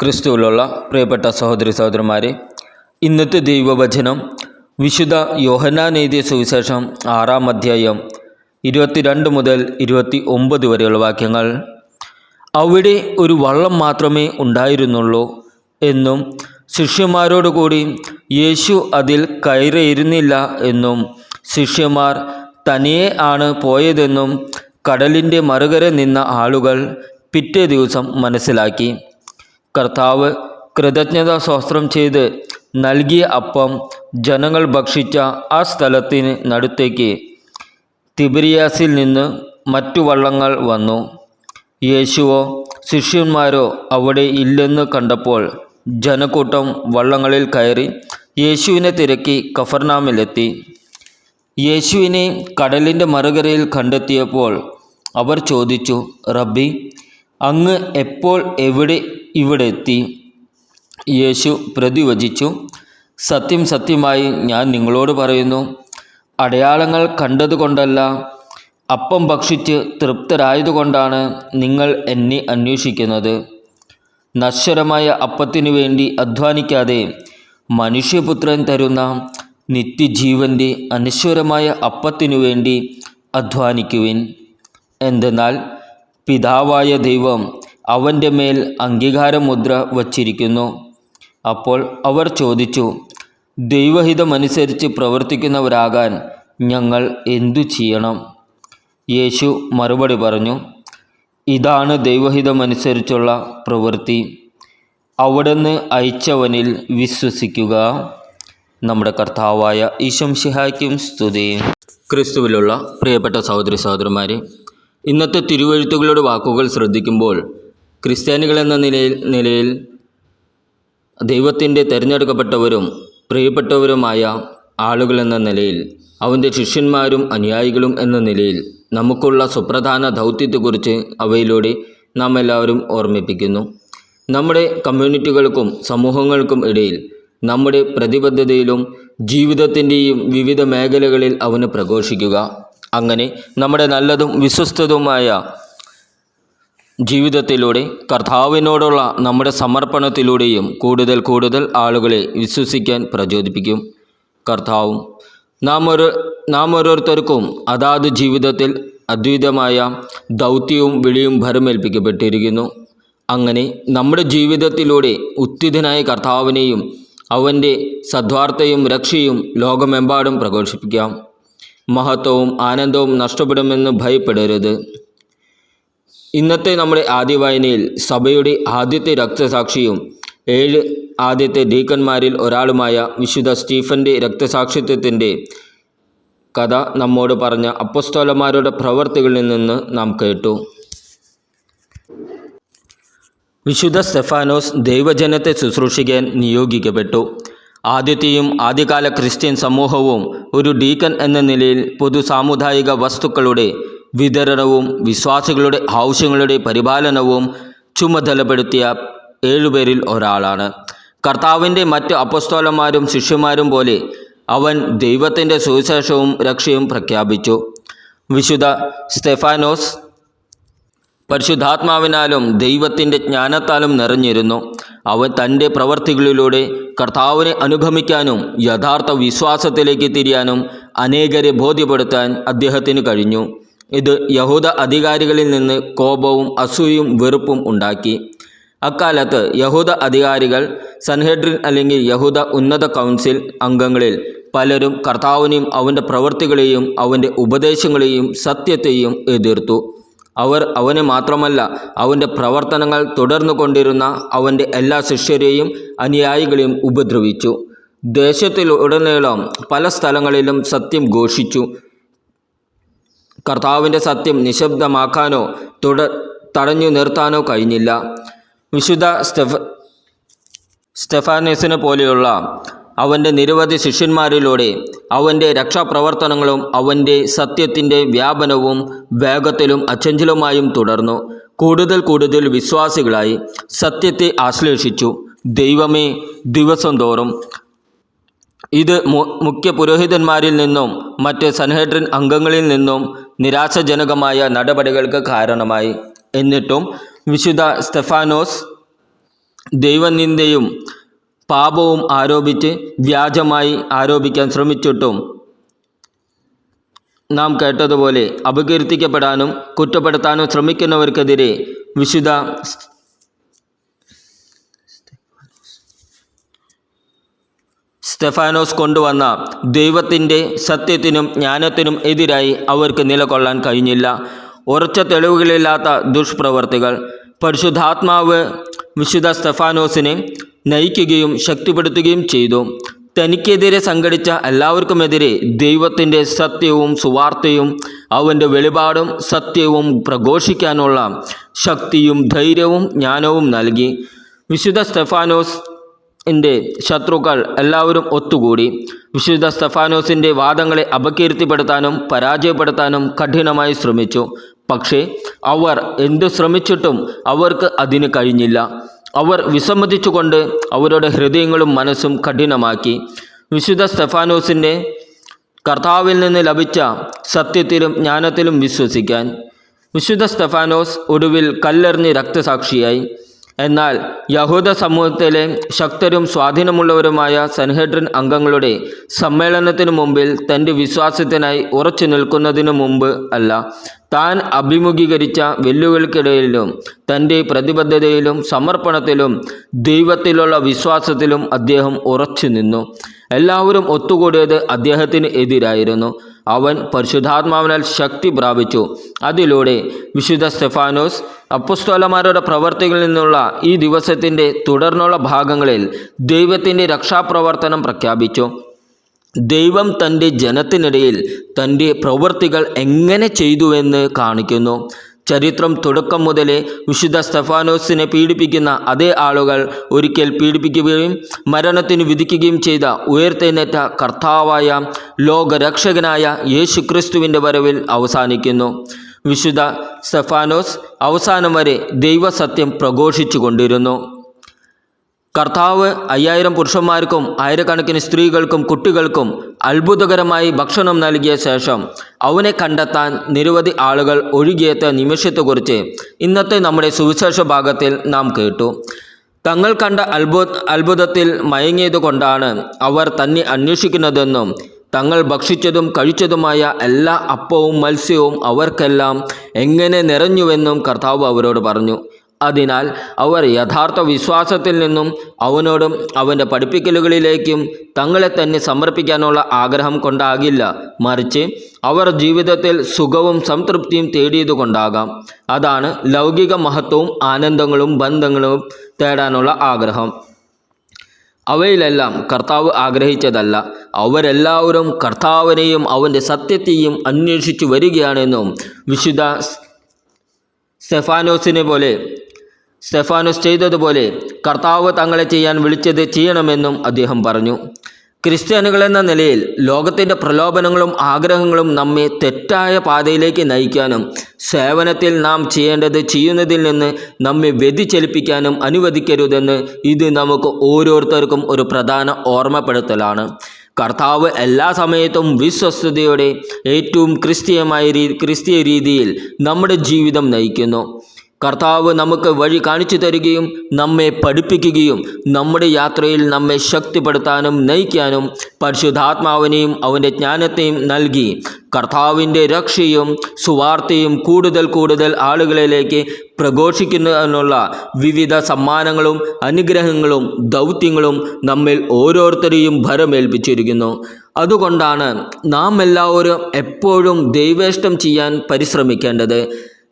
ക്രിസ്തുവിലുള്ള പ്രിയപ്പെട്ട സഹോദരി സഹോദരന്മാരെ ഇന്നത്തെ ദൈവവചനം വിശുദ്ധ യോഹനാനേതിയ സുവിശേഷം ആറാം അധ്യായം ഇരുപത്തിരണ്ട് മുതൽ ഇരുപത്തി ഒമ്പത് വരെയുള്ള വാക്യങ്ങൾ അവിടെ ഒരു വള്ളം മാത്രമേ ഉണ്ടായിരുന്നുള്ളൂ എന്നും ശിഷ്യന്മാരോടുകൂടി യേശു അതിൽ കയറിയിരുന്നില്ല എന്നും ശിഷ്യന്മാർ തനിയെ ആണ് പോയതെന്നും കടലിന്റെ മറുകര നിന്ന ആളുകൾ പിറ്റേ ദിവസം മനസ്സിലാക്കി. കർത്താവ് കൃതജ്ഞതാ സ്വസ്ത്രം ചെയ്ത് നൽകിയ അപ്പം ജനങ്ങൾ ഭക്ഷിച്ച ആ സ്ഥലത്തിന് നടുത്തേക്ക് തിബിരിയാസിൽ നിന്ന് മറ്റു വള്ളങ്ങൾ വന്നു. യേശുവോ ശിഷ്യന്മാരോ അവിടെ ഇല്ലെന്ന് കണ്ടപ്പോൾ ജനക്കൂട്ടം വള്ളങ്ങളിൽ കയറി യേശുവിനെ തിരക്കി കഫർനാമിലെത്തി. യേശുവിനെ കടലിന്റെ മറുകരയിൽ കണ്ടെത്തിയപ്പോൾ അവർ ചോദിച്ചു റബ്ബി അങ്ങ് എപ്പോൾ എവിടെ ഇവിടെ എത്തി യേശു പ്രതിവചിച്ചു സത്യം സത്യമായി ഞാൻ നിങ്ങളോട് പറയുന്നു അടയാളങ്ങൾ കണ്ടതുകൊണ്ടല്ല അപ്പം ഭക്ഷിച്ച് തൃപ്തരായതുകൊണ്ടാണ് നിങ്ങൾ എന്നെ അന്വേഷിക്കുന്നത്. നശ്വരമായ അപ്പത്തിനു വേണ്ടി അധ്വാനിക്കാതെ മനുഷ്യപുത്രൻ തരുന്ന നിത്യജീവന്റെ അനശ്വരമായ അപ്പത്തിനു വേണ്ടി അധ്വാനിക്കുവിൻ. എന്തെന്നാൽ പിതാവായ ദൈവം അവന്റെ മേൽ അംഗീകാരമുദ്ര വച്ചിരിക്കുന്നു. അപ്പോൾ അവർ ചോദിച്ചു ദൈവഹിതമനുസരിച്ച് പ്രവർത്തിക്കുന്നവരാകാൻ ഞങ്ങൾ എന്തു ചെയ്യണം? യേശു മറുപടി പറഞ്ഞു ഇതാണ് ദൈവഹിതമനുസരിച്ചുള്ള പ്രവൃത്തി. അവിടുന്ന് അയച്ചവനിൽ വിശ്വസിക്കുക. നമ്മുടെ കർത്താവായ ഈശം ഷിഹായ്ക്കും സ്തുതി ക്രിസ്തുവിലുള്ള പ്രിയപ്പെട്ട സഹോദരി സഹോദരന്മാരെ ഇന്നത്തെ തിരുവഴുത്തുകളുടെ വാക്കുകൾ ശ്രദ്ധിക്കുമ്പോൾ ക്രിസ്ത്യാനികൾ എന്ന നിലയിൽ നിലയിൽ ദൈവത്തിന്റെ തിരഞ്ഞെടുക്കപ്പെട്ടവരും പ്രിയപ്പെട്ടവരുമായ ആളുകൾ എന്ന നിലയിൽ അവന്റെ ശിഷ്യന്മാരും അനുയായികളും എന്ന നിലയിൽ നമുക്കുള്ള സുപ്രധാന ദൗത്യത്തെക്കുറിച്ച് അവയിലൂടെ നാം എല്ലാവരും ഓർമ്മിപ്പിക്കുന്നു. നമ്മുടെ കമ്മ്യൂണിറ്റികൾക്കും സമൂഹങ്ങൾക്കും ഇടയിൽ നമ്മുടെ പ്രതിബദ്ധതയിലും ജീവിതത്തിന്റെയും വിവിധ മേഖലകളിൽ അവന് പ്രഘോഷിക്കുക. അങ്ങനെ നമ്മുടെ നല്ലതും വിശ്വസ്തതുമായ ജീവിതത്തിലൂടെ കർത്താവിനോടുള്ള നമ്മുടെ സമർപ്പണത്തിലൂടെയും കൂടുതൽ കൂടുതൽ ആളുകളെ വിശ്വസിക്കാൻ പ്രചോദിപ്പിക്കും കർത്താവും. നാം ഒരു നാം ഓരോരുത്തർക്കും അതാത് ജീവിതത്തിൽ അദ്വൈതമായ ദൗത്യവും വിളിയും ഭരമേൽപ്പിക്കപ്പെട്ടിരിക്കുന്നു. അങ്ങനെ നമ്മുടെ ജീവിതത്തിലൂടെ ഉത്തിതനായ കർത്താവിനെയും അവന്റെ സദ്വാർത്തയും രക്ഷയും ലോകമെമ്പാടും പ്രഘോഷിപ്പിക്കാം. മഹത്വവും ആനന്ദവും നഷ്ടപ്പെടുമെന്ന് ഭയപ്പെടരുത്. ഇന്നത്തെ നമ്മുടെ ആദ്യ വായനയിൽ സഭയുടെ ആദ്യത്തെ രക്തസാക്ഷിയും ഏഴ് ആദ്യത്തെ ഡീക്കന്മാരിൽ ഒരാളുമായ വിശുദ്ധ സ്റ്റീഫന്റെ രക്തസാക്ഷിത്വത്തിന്റെ കഥ നമ്മോട് പറഞ്ഞ അപ്പസ്തോലന്മാരുടെ പ്രവർത്തികളിൽ നിന്ന് നാം കേട്ടു. വിശുദ്ധ സ്റ്റെഫാനോസ് ദൈവജനത്തെ ശുശ്രൂഷിക്കാൻ നിയോഗിക്കപ്പെട്ടു. ആദ്യത്തെയും ആദ്യകാല ക്രിസ്ത്യൻ സമൂഹവും ഒരു ഡീക്കൻ എന്ന നിലയിൽ പൊതു സാമുദായിക വസ്തുക്കളുടെ വിതരണവും വിശ്വാസികളുടെ ആവശ്യങ്ങളുടെ പരിപാലനവും ചുമതലപ്പെടുത്തിയ ഏഴുപേരിൽ ഒരാളാണ്. കർത്താവിന്റെ മറ്റ് അപ്പസ്തോലന്മാരും ശിഷ്യന്മാരും പോലെ അവൻ ദൈവത്തിന്റെ സുവിശേഷവും രക്ഷയും പ്രഖ്യാപിച്ചു. വിശുദ്ധ സ്റ്റെഫാനോസ് പരിശുദ്ധാത്മാവിനാലും ദൈവത്തിന്റെ ജ്ഞാനത്താലും നിറഞ്ഞിരുന്നു. അവൻ തന്റെ പ്രവർത്തികളിലൂടെ കർത്താവിനെ അനുഗമിക്കാനും യഥാർത്ഥ വിശ്വാസത്തിലേക്ക് തിരിയാനും അനേകരെ ബോധ്യപ്പെടുത്താൻ അദ്ദേഹത്തിന് കഴിഞ്ഞു. ഇത് യഹൂദ അധികാരികളിൽ നിന്ന് കോപവും അസൂയും വെറുപ്പും ഉണ്ടാക്കി. അക്കാലത്ത് യഹൂദ അധികാരികൾ സൻഹെഡ്രിൻ അല്ലെങ്കിൽ യഹൂദ ഉന്നത കൗൺസിൽ അംഗങ്ങളിൽ പലരും കർത്താവിനെയും അവന്റെ പ്രവൃത്തികളെയും അവന്റെ ഉപദേശങ്ങളെയും സത്യത്തെയും എതിർത്തു. അവർ അവനെ മാത്രമല്ല അവന്റെ പ്രവർത്തനങ്ങൾ തുടർന്നു കൊണ്ടിരുന്ന അവന്റെ എല്ലാ ശിഷ്യരെയും അനുയായികളെയും ഉപദ്രവിച്ചു. ദേശത്തിലുടനീളം പല സ്ഥലങ്ങളിലും സത്യം ഘോഷിച്ചു. കർത്താവിന്റെ സത്യം നിശബ്ദമാക്കാനോ തുട തടഞ്ഞു നിർത്താനോ കഴിഞ്ഞില്ല. വിശുദ്ധ സ്റ്റെഫ സ്റ്റെഫാനസിനെ പോലെയുള്ള അവന്റെ നിരവധി ശിഷ്യന്മാരിലൂടെ അവന്റെ രക്ഷാപ്രവർത്തനങ്ങളും അവന്റെ സത്യത്തിന്റെ വ്യാപനവും വേഗത്തിലും അച്ചഞ്ചലുമായും തുടർന്നു. കൂടുതൽ കൂടുതൽ വിശ്വാസികളായി സത്യത്തെ ആശ്ലേഷിച്ചു. ദൈവമേ ദിവസം തോറും ഇത് മുഖ്യ പുരോഹിതന്മാരിൽ നിന്നും മറ്റ് സൻഹെഡ്രിൻ അംഗങ്ങളിൽ നിന്നും നിരാശജനകമായ നടപടികൾക്ക് കാരണമായി. എന്നിട്ടും വിശുദ്ധ സ്റ്റെഫാനോസ് ദൈവനിന്ദയും പാപവും ആരോപിച്ച് വ്യാജമായി ആരോപിക്കാൻ ശ്രമിച്ചിട്ടും നാം കേട്ടതുപോലെ അപകീർത്തിക്കപ്പെടാനും കുറ്റപ്പെടുത്താനും ശ്രമിക്കുന്നവർക്കെതിരെ വിശുദ്ധ സ്റ്റെഫാനോസ് കൊണ്ടുവന്ന ദൈവത്തിന്റെ സത്യത്തിനും ജ്ഞാനത്തിനും എതിരായി അവർക്ക് നിലകൊള്ളാൻ കഴിഞ്ഞില്ല. ഉറച്ച തെളിവുകളില്ലാത്ത ദുഷ്പ്രവർത്തികൾ. പരിശുദ്ധാത്മാവ് വിശുദ്ധ സ്റ്റെഫാനോസിനെ നയിക്കുകയും ശക്തിപ്പെടുത്തുകയും ചെയ്തു. തനിക്കെതിരെ സംഘടിച്ച എല്ലാവർക്കുമെതിരെ ദൈവത്തിന്റെ സത്യവും സുവാർത്തയും അവന്റെ വെളിപാടും സത്യവും പ്രഘോഷിക്കാനുള്ള ശക്തിയും ധൈര്യവും ജ്ഞാനവും നൽകി. വിശുദ്ധ സ്റ്റെഫാനോസ് ന്റെ ശത്രുക്കൾ എല്ലാവരും ഒത്തുകൂടി. വിശുദ്ധ സ്തഫാനോസിന്റെ വാദങ്ങളെ അപകീർത്തിപ്പെടുത്താനും പരാജയപ്പെടുത്താനും കഠിനമായി ശ്രമിച്ചു. പക്ഷേ അവർ എന്തു ശ്രമിച്ചിട്ടും അവർക്ക് അതിന് കഴിഞ്ഞില്ല. അവർ വിസമ്മതിച്ചുകൊണ്ട് അവരുടെ ഹൃദയങ്ങളും മനസ്സും കഠിനമാക്കി. വിശുദ്ധ സ്തഫാനോസിന്റെ കർത്താവിൽ നിന്ന് ലഭിച്ച സത്യത്തിലും ജ്ഞാനത്തിലും വിശ്വസിക്കാൻ. വിശുദ്ധ സ്തഫാനോസ് ഒടുവിൽ കല്ലെറിഞ്ഞ് രക്തസാക്ഷിയായി. എന്നാൽ യഹൂദ സമൂഹത്തിലെ ശക്തരും സ്വാധീനമുള്ളവരുമായ സെൻഹെഡ്രിൻ അംഗങ്ങളുടെ സമ്മേളനത്തിനു മുമ്പിൽ തന്റെ വിശ്വാസത്തിനായി ഉറച്ചു നിൽക്കുന്നതിനു മുമ്പ് അല്ല താൻ അഭിമുഖീകരിച്ച വെല്ലുവിളിക്കിടയിലും തന്റെ പ്രതിബദ്ധതയിലും സമർപ്പണത്തിലും ദൈവത്തിലുള്ള വിശ്വാസത്തിലും അദ്ദേഹം ഉറച്ചു നിന്നു. എല്ലാവരും ഒത്തുകൂടിയത് അദ്ദേഹത്തിന് എതിരായിരുന്നു. അവൻ പരിശുദ്ധാത്മാവിനാൽ ശക്തി പ്രാപിച്ചു. അതിലൂടെ വിശുദ്ധ സ്റ്റെഫാനോസ് അപ്പുസ്തോലമാരുടെ പ്രവർത്തികളിൽ നിന്നുള്ള ഈ ദിവസത്തിന്റെ തുടർന്നുള്ള ഭാഗങ്ങളിൽ ദൈവത്തിന്റെ രക്ഷാപ്രവർത്തനം പ്രഖ്യാപിച്ചു. ദൈവം തന്റെ ജനത്തിനിടയിൽ തന്റെ പ്രവൃത്തികൾ എങ്ങനെ ചെയ്തുവെന്ന് കാണിക്കുന്നു. ചരിത്രം തുടക്കം മുതലേ വിശുദ്ധ സ്തഫാനോസിനെ പീഡിപ്പിക്കുന്ന അതേ ആളുകൾ ഒരിക്കൽ പീഡിപ്പിക്കുകയും മരണത്തിന് വിധിക്കുകയും ചെയ്ത ഉയർത്തെഴുന്നേറ്റ കർത്താവായ ലോകരക്ഷകനായ യേശു ക്രിസ്തുവിന്റെ വരവിൽ അവസാനിക്കുന്നു. വിശുദ്ധ സ്തഫാനോസ് അവസാനം വരെ ദൈവസത്യം പ്രഘോഷിച്ചു കൊണ്ടിരുന്നു. കർത്താവ് അയ്യായിരം പുരുഷന്മാർക്കും ആയിരക്കണക്കിന് സ്ത്രീകൾക്കും കുട്ടികൾക്കും അത്ഭുതകരമായി ഭക്ഷണം നൽകിയ ശേഷം അവനെ കണ്ടെത്താൻ നിരവധി ആളുകൾ ഒഴുകിയെത്ത നിമിഷത്തെക്കുറിച്ച് ഇന്നത്തെ നമ്മുടെ സുവിശേഷ ഭാഗത്തിൽ നാം കേട്ടു. തങ്ങൾ കണ്ട അത്ഭുത അത്ഭുതത്തിൽ മയങ്ങിയതുകൊണ്ടാണ് അവർ തന്നെ അന്വേഷിക്കുന്നതെന്നും തങ്ങൾ ഭക്ഷിച്ചതും കഴിച്ചതുമായ എല്ലാ അപ്പവും മത്സ്യവും അവർക്കെല്ലാം എങ്ങനെ നിറഞ്ഞുവെന്നും കർത്താവ് അവരോട് പറഞ്ഞു. അതിനാൽ അവർ യഥാർത്ഥ വിശ്വാസത്തിൽ നിന്നും അവനോടും അവന്റെ പഠിപ്പിക്കലുകളിലേക്കും തങ്ങളെ തന്നെ സമർപ്പിക്കാനുള്ള ആഗ്രഹം കൊണ്ടാകില്ല. മറിച്ച് അവർ ജീവിതത്തിൽ സുഖവും സംതൃപ്തിയും തേടിയതുകൊണ്ടാകാം അതാണ് ലൗകിക മഹത്വവും ആനന്ദങ്ങളും ബന്ധങ്ങളും തേടാനുള്ള ആഗ്രഹം. അവയിലെല്ലാം കർത്താവ് ആഗ്രഹിച്ചതല്ല. അവരെല്ലാവരും കർത്താവിനെയും അവന്റെ സത്യത്തെയും അന്വേഷിച്ചു വരികയാണെന്നും വിശുദ്ധ സെഫാനോസിനെ പോലെ സ്റ്റെഫാനോസ് ചെയ്തതുപോലെ കർത്താവ് തങ്ങളെ ചെയ്യാൻ വിളിച്ചത് ചെയ്യണമെന്നും അദ്ദേഹം പറഞ്ഞു. ക്രിസ്ത്യാനികളെന്ന നിലയിൽ ലോകത്തിന്റെ പ്രലോഭനങ്ങളും ആഗ്രഹങ്ങളും നമ്മെ തെറ്റായ പാതയിലേക്ക് നയിക്കാനും സേവനത്തിൽ നാം ചെയ്യേണ്ടത് ചെയ്യുന്നതിൽ നിന്ന് നമ്മെ വ്യതിചലിപ്പിക്കാനും അനുവദിക്കരുതെന്ന് ഇത് നമുക്ക് ഓരോരുത്തർക്കും ഒരു പ്രധാന ഓർമ്മപ്പെടുത്തലാണ്. കർത്താവ് എല്ലാ സമയത്തും വിശ്വസ്തയോടെ ഏറ്റവും ക്രിസ്തീയമായ ക്രിസ്തീയ രീതിയിൽ നമ്മുടെ ജീവിതം നയിക്കുന്നു. കർത്താവ് നമുക്ക് വഴി കാണിച്ചു തരികയും നമ്മെ പഠിപ്പിക്കുകയും നമ്മുടെ യാത്രയിൽ നമ്മെ ശക്തിപ്പെടുത്താനും നയിക്കാനും പരിശുദ്ധാത്മാവിനെയും അവന്റെ ജ്ഞാനത്തെയും നൽകി. കർത്താവിന്റെ രക്ഷയും സുവാർത്തയും കൂടുതൽ കൂടുതൽ ആളുകളിലേക്ക് പ്രഘോഷിക്കുന്നതിനുള്ള വിവിധ സമ്മാനങ്ങളും അനുഗ്രഹങ്ങളും ദൗത്യങ്ങളും നമ്മിൽ ഓരോരുത്തരെയും ഭരമേൽപ്പിച്ചിരിക്കുന്നു. അതുകൊണ്ടാണ് നാം എല്ലാവരും എപ്പോഴും ദൈവേഷ്ടം ചെയ്യാൻ പരിശ്രമിക്കേണ്ടത്.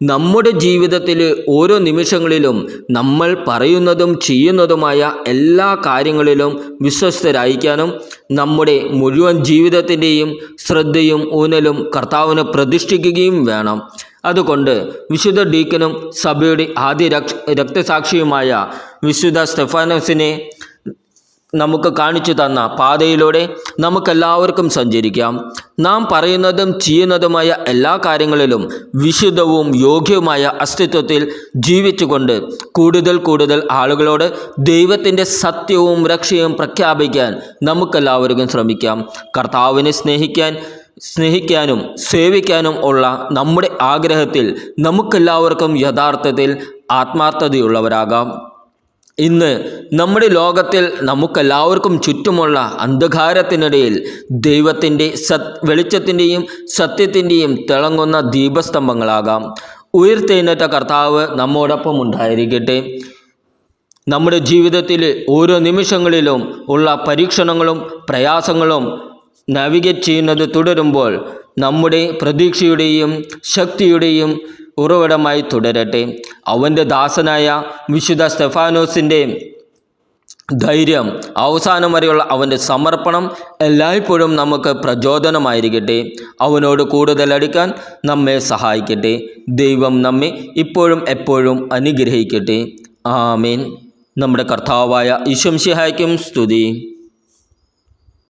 നമ്മുടെ ജീവിതത്തിൽ ഓരോ നിമിഷങ്ങളിലും നമ്മൾ പറയുന്നതും ചെയ്യുന്നതുമായ എല്ലാ കാര്യങ്ങളിലും വിശ്വസ്തരായിരിക്കാനും നമ്മുടെ മുഴുവൻ ജീവിതത്തിന്റെയും ശ്രദ്ധയും ഊന്നലും കർത്താവിനെ പ്രതിഷ്ഠിക്കുകയും വേണം. അതുകൊണ്ട് വിശുദ്ധ ഡീക്കനും സഭയുടെ ആദ്യ രക്തസാക്ഷിയുമായ വിശുദ്ധ സ്റ്റെഫാനോസിനെ നമുക്ക് കാണിച്ചു തന്ന പാതയിലൂടെ നമുക്കെല്ലാവർക്കും സഞ്ചരിക്കാം. നാം പറയുന്നതും ചെയ്യുന്നതുമായ എല്ലാ കാര്യങ്ങളിലും വിശുദ്ധവും യോഗ്യവുമായ അസ്തിത്വത്തിൽ ജീവിച്ചുകൊണ്ട് കൂടുതൽ കൂടുതൽ ആളുകളോട് ദൈവത്തിന്റെ സത്യവും രക്ഷയും പ്രഖ്യാപിക്കാൻ നമുക്കെല്ലാവർക്കും ശ്രമിക്കാം. കർത്താവിനെ സ്നേഹിക്കാൻ സ്നേഹിക്കാനും സേവിക്കാനും ഉള്ള നമ്മുടെ ആഗ്രഹത്തിൽ നമുക്കെല്ലാവർക്കും യഥാർത്ഥത്തിൽ ആത്മാർത്ഥതയുള്ളവരാകാം. ഇന്ന് നമ്മുടെ ലോകത്തിൽ നമുക്കെല്ലാവർക്കും ചുറ്റുമുള്ള അന്ധകാരത്തിനിടയിൽ ദൈവത്തിന്റെ സത് വെളിച്ചത്തിന്റെയും സത്യത്തിന്റെയും തിളങ്ങുന്ന ദീപസ്തംഭങ്ങളാകാം. ഉയർത്തെഴുന്നേറ്റ കർത്താവ് നമ്മോടൊപ്പം ഉണ്ടായിരിക്കട്ടെ. നമ്മുടെ ജീവിതത്തിൽ ഓരോ നിമിഷങ്ങളിലും ഉള്ള പരീക്ഷണങ്ങളും പ്രയാസങ്ങളും നാവിഗേറ്റ് ചെയ്യുന്നത് തുടരുമ്പോൾ നമ്മുടെ പ്രതീക്ഷയുടെയും ശക്തിയുടെയും ഉറവിടമായി തുടരട്ടെ. അവന്റെ ദാസനായ വിശുദ്ധ സ്റ്റെഫാനോസിന്റെ ധൈര്യം അവസാനം വരെയുള്ള അവന്റെ സമർപ്പണം എല്ലായ്പ്പോഴും നമുക്ക് പ്രചോദനമായിരിക്കട്ടെ. അവനോട് കൂടുതൽ അടുക്കാൻ നമ്മെ സഹായിക്കട്ടെ. ദൈവം നമ്മെ ഇപ്പോഴും എപ്പോഴും അനുഗ്രഹിക്കട്ടെ. ആമീൻ. നമ്മുടെ കർത്താവായ ഇശംഷിഹായ്ക്കും സ്തുതി.